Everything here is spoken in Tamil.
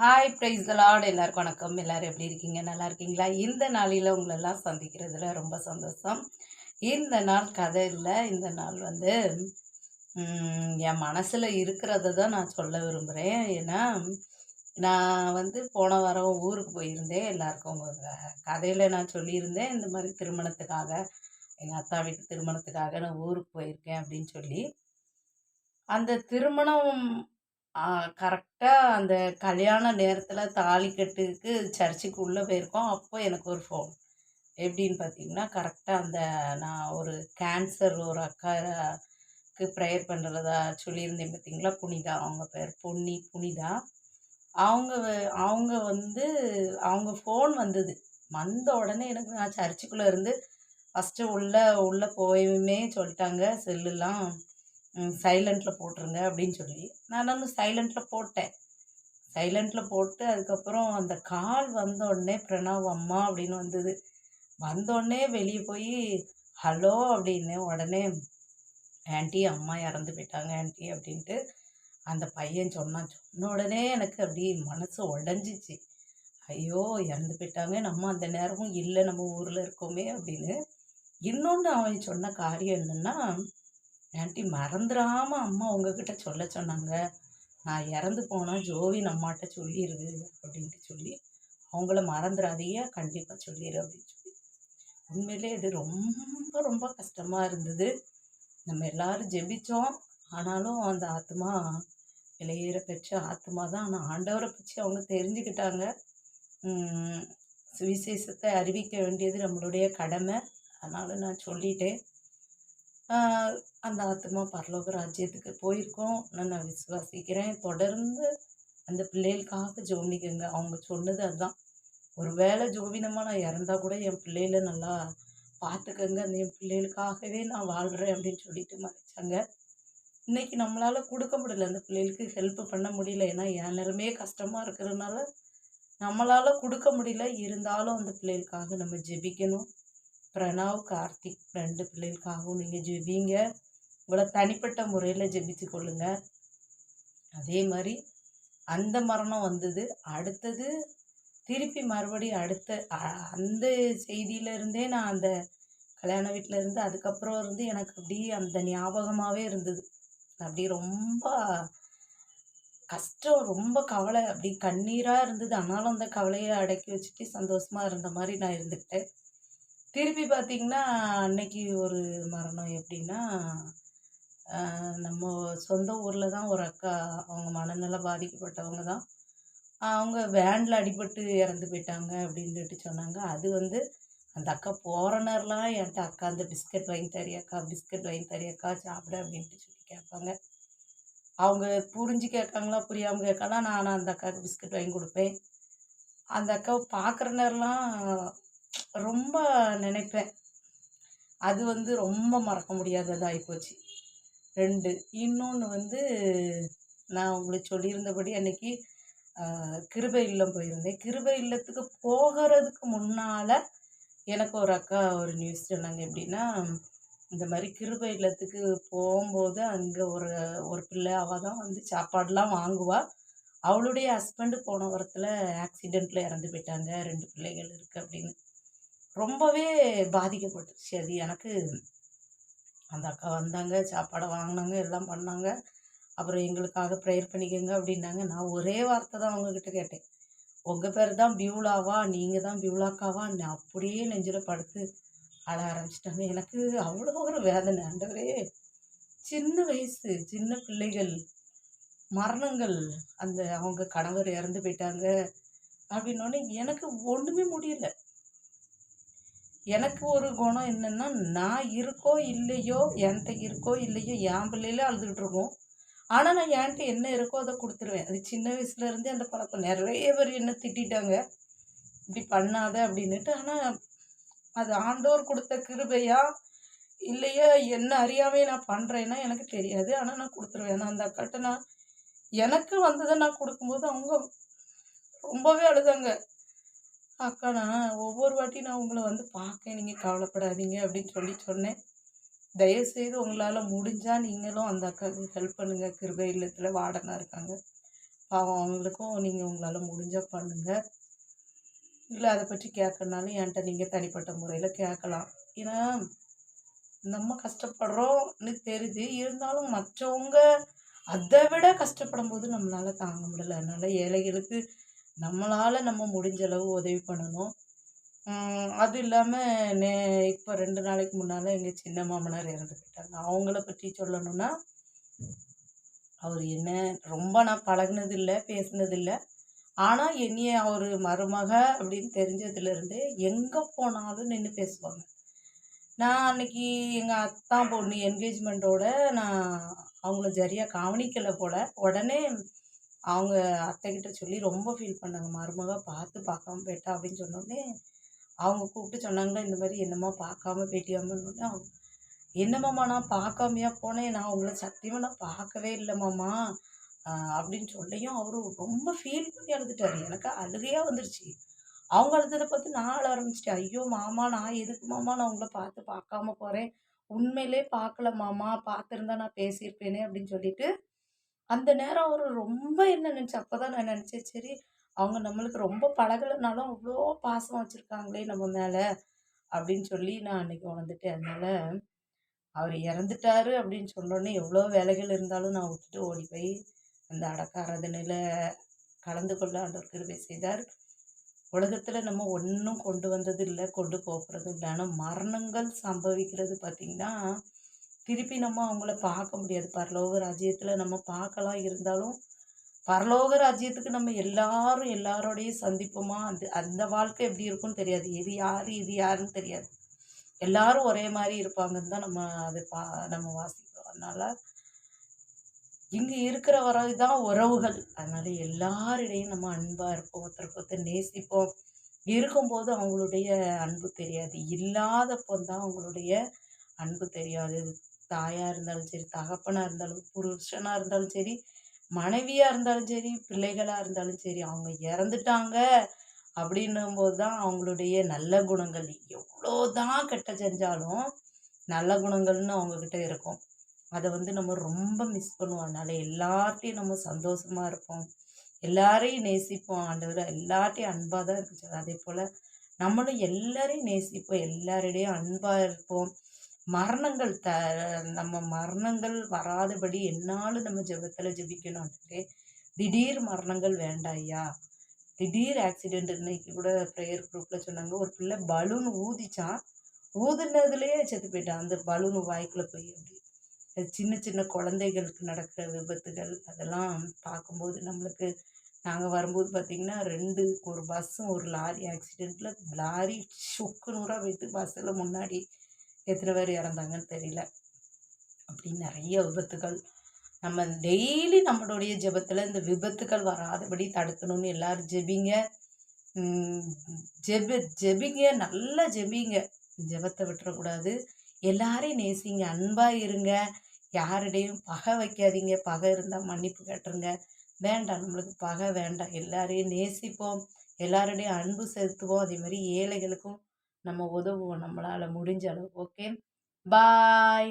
ஹாய் ப்ரைஸ் லார்ட் எல்லாருக்கும் வணக்கம். எல்லோரும் எப்படி இருக்கீங்க? நல்லா இருக்கீங்களா? இந்த நாளில் உங்களெல்லாம் சந்திக்கிறதுல ரொம்ப சந்தோஷம். இந்த நாள் கதை இல்லை. இந்த நாள் வந்து என் மனசில் இருக்கிறத தான் நான் சொல்ல விரும்புகிறேன் ஏன்னா நான் வந்து போன வாரம் ஊருக்கு போயிருந்தேன். எல்லாருக்கும் கதையில் நான் சொல்லியிருந்தேன். இந்த மாதிரி திருமணத்துக்காக எங்கள் அத்தா வீட்டு திருமணத்துக்காக நான் ஊருக்கு போயிருக்கேன் அப்படின்னு சொல்லி. அந்த திருமணம் கரெக்டாக அந்த கல்யாண நேரத்தில் தாலி கட்டுக்கு சர்ச்சுக்கு உள்ளே போயிருக்கோம். அப்போ எனக்கு ஒரு ஃபோன் எப்படின்னு பார்த்தீங்கன்னா கரெக்டாக அந்த நான் ஒரு கேன்சர் ஒரு அக்காக்கு ப்ரேயர் பண்ணுறதா சொல்லியிருந்தேன் பார்த்தீங்களா புனிதா அவங்க பேர். பொன்னி புனிதா. அவங்க அவங்க வந்து அவங்க ஃபோன் வந்தது. வந்த உடனே எனக்கு நான் சர்ச்சுக்குள்ளே இருந்து ஃபஸ்ட்டு உள்ளே உள்ளே போயுமே சொல்லிட்டாங்க செல்லுலாம் சைலண்ட்டில் போட்டுருங்க அப்படின்னு சொல்லி. நான் வந்து சைலண்ட்டில் போட்டேன். சைலண்ட்டில் போட்டு அதுக்கப்புறம் அந்த கால் வந்த உடனே பிரணவ் அம்மா அப்படின்னு வந்தது. வந்தோடனே வெளியே போய் ஹலோ அப்படின்னு உடனே ஆண்டி அம்மா இறந்து போயிட்டாங்க ஆண்டி அப்படின்ட்டு அந்த பையன் சொன்னான். சொன்ன உடனே எனக்கு அப்படியே மனசு உடஞ்சிச்சு. ஐயோ இறந்து போயிட்டாங்க. நம்ம அந்த நேரமும் இல்லை. நம்ம ஊரில் இருக்கோமே அப்படின்னு. இன்னொன்று அவன் சொன்ன காரியம் என்னென்னா ஆன்ட்டி மறந்துடாமல் அம்மா உங்ககிட்ட சொல்ல சொன்னாங்க? நான் இறந்து போனால் ஜோவின் அம்மாட்ட சொல்லிடுது அப்படின்ட்டு சொல்லி அவங்கள மறந்துடாதீங்க கண்டிப்பாக சொல்லிடு அப்படின்னு சொல்லி. உண்மையிலே இது ரொம்ப ரொம்ப கஷ்டமாக இருந்தது. நம்ம எல்லாரும் ஜெபித்தோம் ஆனாலும் அந்த ஆத்மா வெளியேற பெற்ற ஆத்மா தான். ஆனால் ஆண்டவரை பற்றி அவங்க தெரிஞ்சுக்கிட்டாங்க. சுவிசேஷத்தை அறிவிக்க வேண்டியது நம்மளுடைய கடமை. அதனால் நான் சொல்லிட்டேன். அந்த ஆத்மா பரலோக ராஜ்யத்துக்கு போயிருக்கோம். நான் விசுவாசிக்கிறேன். தொடர்ந்து அந்த பிள்ளைகளுக்காக ஜோமிக்குங்க அவங்க சொன்னது அதுதான். ஒரு வேளை ஜோவினமாக நான் இறந்தால் கூட என் பிள்ளைகளை நல்லா பார்த்துக்கங்க. அந்த என் பிள்ளைகளுக்காகவே நான் வாழ்கிறேன் அப்படின்னு சொல்லிட்டு மறைச்சாங்க. இன்றைக்கி நம்மளால் கொடுக்க முடியல. அந்த பிள்ளைகளுக்கு ஹெல்ப் பண்ண முடியல. ஏன்னா என் நிலமையே கஷ்டமாக இருக்கிறதுனால நம்மளால் கொடுக்க முடியல. இருந்தாலும் அந்த பிள்ளைகளுக்காக நம்ம ஜெபிக்கணும். பிரணவ் கார்த்திக் ரெண்டு பிள்ளைகளுக்காகவும் நீங்கள் ஜெபிங்க. உங்களை தனிப்பட்ட முறையில் ஜெபிச்சு கொள்ளுங்க. அதே மாதிரி அந்த மரணம் வந்தது. அடுத்தது திருப்பி மறுபடியும் அடுத்த அந்த செய்தியிலேருந்தே நான் அந்த கல்யாண வீட்டில் இருந்து அதுக்கப்புறம் இருந்து எனக்கு அப்படியே அந்த ஞாபகமாகவே இருந்தது. அப்படி ரொம்ப கஷ்டம் ரொம்ப கவலை. அப்படி கண்ணீராக இருந்தது. ஆனாலும் அந்த கவலையை அடக்கி வச்சுட்டு சந்தோஷமாக இருந்த மாதிரி நான் இருந்துக்கிட்டேன். திருப்பி பார்த்தீங்கன்னா அன்னைக்கு ஒரு மரணம் எப்படின்னா நம்ம சொந்த ஊரில் தான் ஒரு அக்கா அவங்க மனநல பாதிக்கப்பட்டவங்க தான். அவங்க வேனில் அடிபட்டு இறந்து போயிட்டாங்க அப்படின்னு சொல்லிட்டு சொன்னாங்க. அது வந்து அந்த அக்கா போகிற என்கிட்ட அக்கா அந்த பிஸ்கட் வாங்கி தரியாக்கா பிஸ்கட் வாங்கி தரியாக்கா சாப்பிட அப்படின்ட்டு சொல்லி கேட்பாங்க. அவங்க புரிஞ்சு கேட்காங்களா புரியாமல் கேட்கலாம் நான் அந்த அக்காவுக்கு பிஸ்கட் வாங்கி கொடுப்பேன். அந்த அக்காவை பார்க்குற நேரம்லாம் ரொம்ப நினைப்பேன். அது வந்து ரொம்ப மறக்க முடியாததாக போச்சு. ரெண்டு இன்னொன்று வந்து நான் உங்களுக்கு சொல்லியிருந்தபடி அன்னைக்கு கிருபை இல்லம் போயிருந்தேன். கிருபை இல்லத்துக்கு போகிறதுக்கு முன்னால் எனக்கு ஒரு அக்கா ஒரு நியூஸ் சொன்னாங்க. எப்படின்னா இந்த மாதிரி கிருபை இல்லத்துக்கு போகும்போது அங்கே ஒரு ஒரு பிள்ளை அவள் தான் வந்து சாப்பாடெலாம் வாங்குவா. அவளுடைய ஹஸ்பண்டு போன வாரத்தில் ஆக்சிடெண்ட்டில் இறந்து போயிட்டாங்க. ரெண்டு பிள்ளைகள் இருக்குது அப்படின்னு. ரொம்பவே பாதிக்கப்பட்டுருச்சு அது எனக்கு அந்த அக்கா வந்தாங்க சாப்பாடை வாங்கினாங்க எல்லாம் பண்ணாங்க. அப்புறம் எங்களுக்காக ப்ரேயர் பண்ணிக்கோங்க அப்படின்னாங்க. நான் ஒரே வார்த்தை தான் அவங்கக்கிட்ட கேட்டேன். உங்கள் பேர் தான் பியூலாவா? நீங்கள் தான் பியூலாக்காவா? நான் அப்படியே நெஞ்சில் படுத்து அழ ஆரம்பிச்சிட்டாங்க. எனக்கு அவ்வளோ ஒரு வேதனை. ஆண்டவரே சின்ன வயசு சின்ன பிள்ளைகள் மரணங்கள் அந்த அவங்க கணவர் இறந்து போயிட்டாங்க. அப்படின்னோடனே எனக்கு ஒன்றுமே முடியல. எனக்கு ஒரு குணம் என்னென்னா நான் இருக்கோ இல்லையோ என்கிட்ட இருக்கோ இல்லையோ என் பிள்ளையில அழுதுகிட்டு இருக்கோம் ஆனால் நான் என்கிட்ட என்ன இருக்கோ அதை கொடுத்துருவேன். அது சின்ன வயசுலேருந்தே அந்த பழக்கம். நிறைய பேர் என்ன திட்டிட்டாங்க. இப்படி பண்ணாத அப்படின்னுட்டு. ஆனால் அது ஆண்டோர் கொடுத்த கிருபையா இல்லையா என்ன அறியாமே நான் பண்ணுறேன்னா எனக்கு தெரியாது. ஆனால் நான் கொடுத்துருவேன். நான் அந்த அக்காட்ட நான் எனக்கு வந்ததை நான் கொடுக்கும்போது அவங்க ரொம்பவே அழுதாங்க. அக்கா நான் ஒவ்வொரு வாட்டி நான் உங்களை வந்து பார்க்க நீங்கள் கவலைப்படாதீங்க அப்படின்னு சொல்லி சொன்னேன். தயவுசெய்து உங்களால் முடிஞ்சால் நீங்களும் அந்த அக்காவுக்கு ஹெல்ப் பண்ணுங்கள் கிருபை இல்லத்தில் வார்டனாக இருக்காங்க. பாவம் அவங்களுக்கும் நீங்கள் உங்களால் முடிஞ்சால் பண்ணுங்கள் இல்லை அதை பற்றி கேட்கணுனாலும் என்கிட்ட நீங்கள் தனிப்பட்ட முறையில் கேட்கலாம் ஏன்னா நம்ம கஷ்டப்படுறோம்னு தெரியுது. இருந்தாலும் மற்றவங்க அதை விட கஷ்டப்படும் போது நம்மளால் தாங்க முடியல. அதனால் ஏழைகளுக்கு நம்மளால் நம்ம முடிஞ்ச அளவு உதவி பண்ணணும். அது இல்லாமல் நே இப்போ ரெண்டு நாளைக்கு முன்னால் எங்கள் சின்ன மாமனார் இறந்து போயிட்டாங்க. அவங்கள பற்றி சொல்லணும்னா அவர் என்ன ரொம்ப நான் பழகினதில்லை பேசினதில்லை. ஆனால் என்னைய அவர் மருமக அப்படின்னு தெரிஞ்சதுலேருந்து எங்கே போனாலும் நின்று பேசுவாங்க. நான் அன்னைக்கு எங்கள் அத்தான் பொண்ணு என்கேஜ்மெண்ட்டோட நான் அவங்கள சரியாக கவனிக்கலை போல். உடனே அவங்க அத்தைக்கிட்ட சொல்லி ரொம்ப ஃபீல் பண்ணாங்க. மருமக பார்த்து பார்க்காம போயிட்டா அப்படின்னு சொன்னோடனே அவங்க கூப்பிட்டு சொன்னாங்களே இந்த மாதிரி என்னம்மா பார்க்காம போயிட்டியாமன்னொடனே அவங்க என்னம்மாம்மா நான் பார்க்காமையா போனேன். நான் உங்களை சத்தியமாக நான் பார்க்கவே இல்லைம்மாம்மா அப்படின்னு சொல்லியும் அவரு ரொம்ப ஃபீல் பண்ணி அழுதுட்டாரு. எனக்கு அழுகையாக வந்துருச்சு. அவங்க அழுததை பார்த்து நான் அழ ஆரம்பிச்சிட்டேன். ஐயோ மாமா நான் எதுக்கு மாமா? நான் உங்களை பார்த்து பார்க்காம போகிறேன் உண்மையிலே பார்க்கல மாமா. பார்த்துருந்தா நான் பேசியிருப்பேனே அப்படின்னு சொல்லிட்டு அந்த நேரம் அவர் ரொம்ப என்ன நினச்சேன் அப்போ தான் நான் நினச்சேன் சரி அவங்க நம்மளுக்கு ரொம்ப பழகலைனாலும் அவ்வளோ பாசம் வச்சுருக்காங்களே நம்ம மேலே அப்படின்னு சொல்லி நான் அன்றைக்கி உணர்ந்துட்டேன். அதனால் அவர் இறந்துட்டாரு அப்படின்னு சொன்னோடனே எவ்வளோ வேலைகள் இருந்தாலும் நான் விட்டுட்டு ஓடி போய் அந்த அடக்க ஆராதனையில் கலந்து கொள்ள ஆண்டவர் கிருபை செய்தார். உலகத்தில் நம்ம ஒன்றும் கொண்டு வந்தது இல்லை கொண்டு போகிறதும் இல்லை. ஆனால் மரணங்கள் சம்பவிக்கிறது பார்த்திங்கன்னா திருப்பி நம்ம அவங்கள பார்க்க முடியாது. பரலோக ராஜ்யத்தில் நம்ம பார்க்கலாம் இருந்தாலும் பரலோக ராஜ்யத்துக்கு நம்ம எல்லாரும் எல்லாரோடையும் சந்திப்போமா? அந்த அந்த வாழ்க்கை எப்படி இருக்கும்னு தெரியாது. இது யார் இது யாருன்னு தெரியாது. எல்லாரும் ஒரே மாதிரி இருப்பாங்கன்னு தான் நம்ம அதை பா நம்ம வாசிக்கிறோம். அதனால் இங்கே இருக்கிற வரவு தான் உறவுகள். அதனால் எல்லாரிடையும் நம்ம அன்பாக இருப்போம் ஒருத்தருக்கு ஒருத்தர் நேசிப்போம். இருக்கும்போது அவங்களுடைய அன்பு தெரியாது. இல்லாதப்போ தான் அவங்களுடைய அன்பு தெரியாது. தாயாக இருந்தாலும் சரி தகப்பனாக இருந்தாலும் புருஷனாக இருந்தாலும் சரி மனைவியாக இருந்தாலும் சரி பிள்ளைகளாக இருந்தாலும் சரி அவங்க இறந்துட்டாங்க அப்படின்னும் போது தான் அவங்களுடைய நல்ல குணங்கள். எவ்வளோ தான் கெட்ட செஞ்சாலும் நல்ல குணங்கள்னு அவங்கக்கிட்ட இருக்கும். அதை வந்து நம்ம ரொம்ப மிஸ் பண்ணுவோம். அதனால் எல்லார்ட்டையும் நம்ம சந்தோஷமாக இருப்போம். எல்லாரையும் நேசிப்போம். ஆண்டவர் எல்லார்ட்டையும் அன்பாக தான் இருக்கு அதே போல் நம்மளும் எல்லாரையும் நேசிப்போம். எல்லாரிடையும் அன்பாக இருப்போம். மரணங்கள் த நம்ம மரணங்கள் வராதபடி என்னாலும் நம்ம ஜெபத்தில் ஜெபிக்கணும் திடீர் மரணங்கள் வேண்டாம் ஐயா திடீர் ஆக்சிடெண்ட் இன்னைக்கு கூட ப்ரேயர் குரூப்பில் சொன்னாங்க. ஒரு பிள்ளை பலூன் ஊதிச்சான். ஊதுனதுலேயே செத்து போயிட்டான். அந்த பலூன் வாய்க்குள்ளே போய் அப்படி சின்ன சின்ன குழந்தைகளுக்கு நடக்கிற விபத்துகள் அதெல்லாம் பார்க்கும்போது நம்மளுக்கு நாங்கள் வரும்போது பார்த்திங்கன்னா ரெண்டு ஒரு பஸ்ஸும் ஒரு லாரி ஆக்சிடெண்ட்டில் லாரி சுக்கு நூறாக வைத்து பஸ்ஸில் முன்னாடி எத்தனை பேர் இறந்தாங்கன்னு தெரியல. அப்படின்னு நிறைய விபத்துகள். நம்ம டெய்லி நம்மளுடைய ஜெபத்தில் இந்த விபத்துகள் வராதபடி தடுக்கணும்னு எல்லோரும் ஜெபிங்க. ஜெப ஜெபிங்க நல்லா ஜெபிங்க. ஜெபத்தை விட்டுறக்கூடாது. எல்லாரையும் நேசிங்க அன்பாக இருங்க. யாரிடையும் பகை வைக்காதீங்க. பகை இருந்தால் மன்னிப்பு கேட்டுருங்க. வேண்டாம் நம்மளுக்கு பகை வேண்டாம். எல்லாரையும் நேசிப்போம். எல்லாரோடையும் அன்பு செலுத்துவோம். அதே மாதிரி ஏழைகளுக்கும் நம்ம உதவுவோம் நம்மளால் முடிஞ்ச அளவு. Okay bye